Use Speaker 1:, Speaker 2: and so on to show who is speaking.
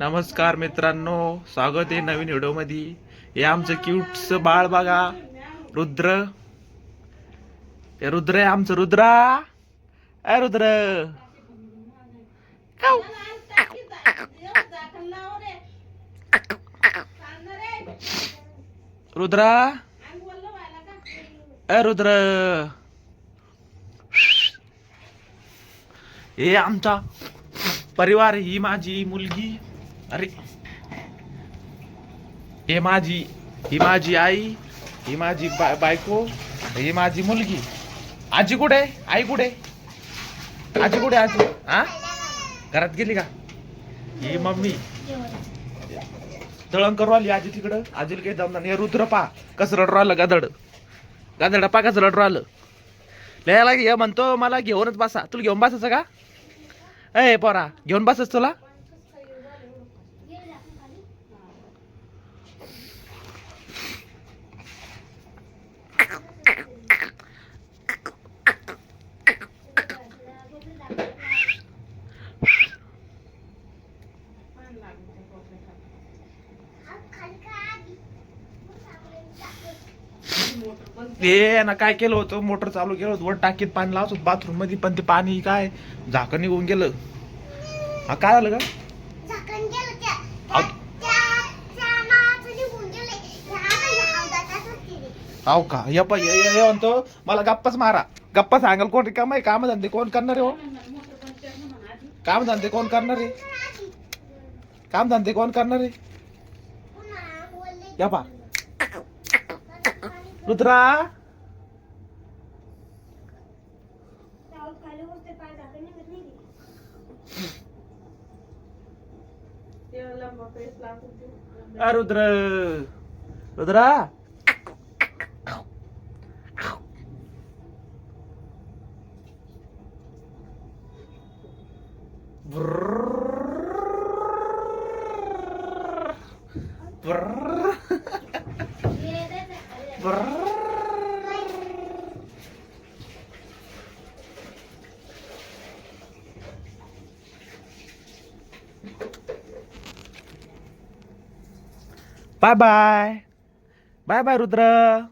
Speaker 1: नमस्कार मित्रांनो स्वागत आहे नवीन व्हिडिओमध्ये. हे आमचं क्यूटच बाळ बघा रुद्र. हे रुद्र आहे आमचं रुद्रा. अ रुद्र. रुद्रा. अ रुद्र. हे आमचा परिवार ही माझी मुलगी. अरे. हे माझी ही माझी आई ही माझी बा- बायको ही माझी मुलगी. आजी कुठे? आई कुठे? आजी कुठे आजी? हा घरात गेली का? ही मम्मी. दळण करू आली आजी तिकडं. आजीला काही दमणार नाही. रुद्र पा. कसं रडू राहिलं गादड. गादड पा कसं रडू राहिलं लिहायला म्हणतो मला घेऊनच बसा. तुला घेऊन बसायचं का? ए पोरा घेऊन बसायच तुला? ते ना काय केलं होतं? मोटर चालू केलं होतं. वर टाकीत पाणी लावत होतं. बाथरूममध्ये पण ते पाणी काय? झाकण निघून गेलं. हा काय झालं का.
Speaker 2: हे या
Speaker 1: का हे पण म्हणतो मला गप्पाच मारा. गप्पा सांगाल कोण काम आहे? काम धंदे कोण करणार आहे हो? काम धंदे कोण करणार आहे? काम धंदे कोण करणार आहे
Speaker 2: पुन्हा बोलले.
Speaker 1: या पा रुद्रा
Speaker 2: राऊत खाली उठते, पाय झाकण निघत नाही की.
Speaker 1: आ, रुद्र रुद्रा
Speaker 2: ये
Speaker 1: Bye bye. Bye bye Rudra.